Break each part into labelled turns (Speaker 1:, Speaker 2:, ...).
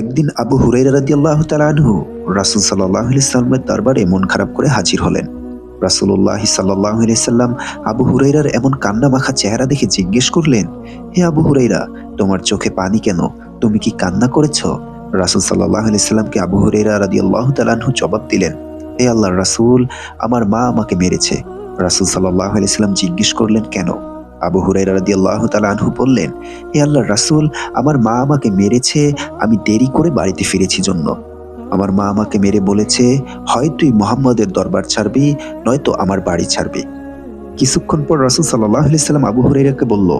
Speaker 1: একদিন আবু হুরাইরা তাআলা আনহু রাসূল সাল্লাল্লাহু আলাইহি সাল্লামের দরবারে মন খারাপ করে হাজির হলেন। রাসূলুল্লাহ সাল্লাল্লাহু আলাইহি সাল্লাম আবু হুরাইরার এমন কান্না মাখা চেহারা দেখে জিজ্ঞেস করলেন, হে আবু হুরাইরা তোমার চোখে পানি কেন? তুমি কি কান্না করেছ? রাসূল আলাইহি সাল্লামকে আবু হুরাইরা রাদিয়াল্লাহু তাআলা আনহু জবাব দিলেন, হে আল্লাহর রাসূল, আমার মা আমাকে মেরেছে। রাসূল আলাইহি সাল্লাম জিজ্ঞেস করলেন, কেন? আবু হুরাইরা রাদিয়াল্লাহু তাআলা আনহু বললেন, হে আল্লাহ রাসূল, আমার মা আমাকে মেরেছে, আমি দেরি করে বাড়িতে ফিরেছি জন্য। আমার মা আমাকে মেরে বলেছে, হয় তুই মোহাম্মদের দরবার ছাড়বি, নয়তো আমার বাড়ি ছাড়বি। কিছুক্ষণ পর রাসূল আলাইহি সাল্লাম আবু হুরাইরাকে বলল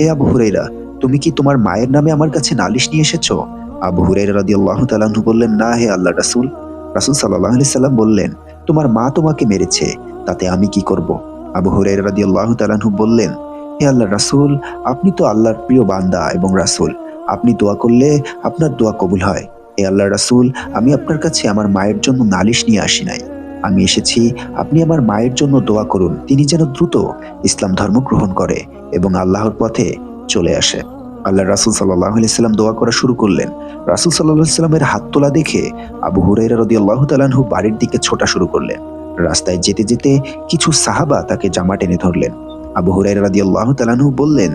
Speaker 1: হে আবু হুরাইরা তুমি কি তোমার মায়ের নামে আমার কাছে নালিশ নিয়ে এসেছ? আবু হুরাইরা রাদিয়াল্লাহু তাআলা আনহু বললেন, না হে আল্লাহ রাসূল। রাসূল আলাইহি সাল্লাম বললেন, তোমার মা তোমাকে মেরেছে, তাতে আমি কি করব? আবু হুরাইরা রাদিয়াল্লাহু তাআলা আনহু বললেন হে আল্লাহর রাসূল, আপনি তো আল্লাহর প্রিয় বান্দা এবং রাসূল। আপনি দোয়া করলে আপনার দোয়া কবুল হয়। হে আল্লাহ রাসূল, আমি আপনার কাছে আমার মায়ের জন্য নালিশ নিয়ে আসি নাই। আমি এসেছি, আপনি আমার মায়ের জন্য দোয়া করুন, তিনি যেন দ্রুত ইসলাম ধর্ম গ্রহণ করে এবং আল্লাহর পথে চলে আসে। আল্লাহ রাসূল সাল্লাল্লাহু আলাইহি সাল্লাম দোয়া করা শুরু করলেন। রাসূল আলাইহি সাল্লামের হাত তোলা দেখে আবু হুরাইরা রাদিয়াল্লাহু তাআলা আনহু বাড়ির দিকে ছোটা শুরু করলেন। রাস্তায় যেতে যেতে কিছু সাহাবা তাকে জামা টেনে ধরলেন। আবু হুরাইরা রাদিয়াল্লাহু তাআলা আনহু বললেন,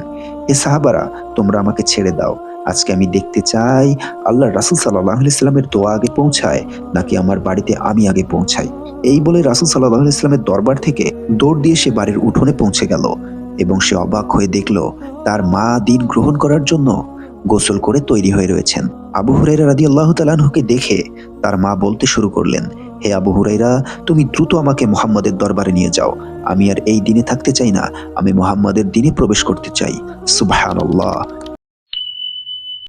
Speaker 1: এ সাহাবারা, তোমরা আমাকে ছেড়ে দাও। আজকে আমি দেখতে চাই আল্লাহ রাসূল সাল্লাল্লাহু আলাইহি সাল্লামের দোয়া আগে পৌঁছায়, নাকি আমার বাড়িতে আমি আগে পৌঁছাই? এই বলে রাসূল সাল্লাল্লাহু আলাইহি সাল্লামের দরবার থেকে দৌড় দিয়ে সে বাড়ির উঠোনে পৌঁছে গেল এবং সে অবাক হয়ে দেখল, তার মা দিন গ্রহণ করার জন্য গোসল করে তৈরি হয়ে রয়েছেন। আবু হুরাইরা রাদিয়াল্লাহু তাআলা আনহুকে দেখে তার মা বলতে শুরু করলেন, হে আবু হুরাইরা তুমি দ্রুত আমাকে মোহাম্মদের দরবারে নিয়ে যাও। আমি আর এই দিনে থাকতে চাই না, আমি মোহাম্মদের দিনে প্রবেশ করতে চাই। সুবহানাল্লাহ।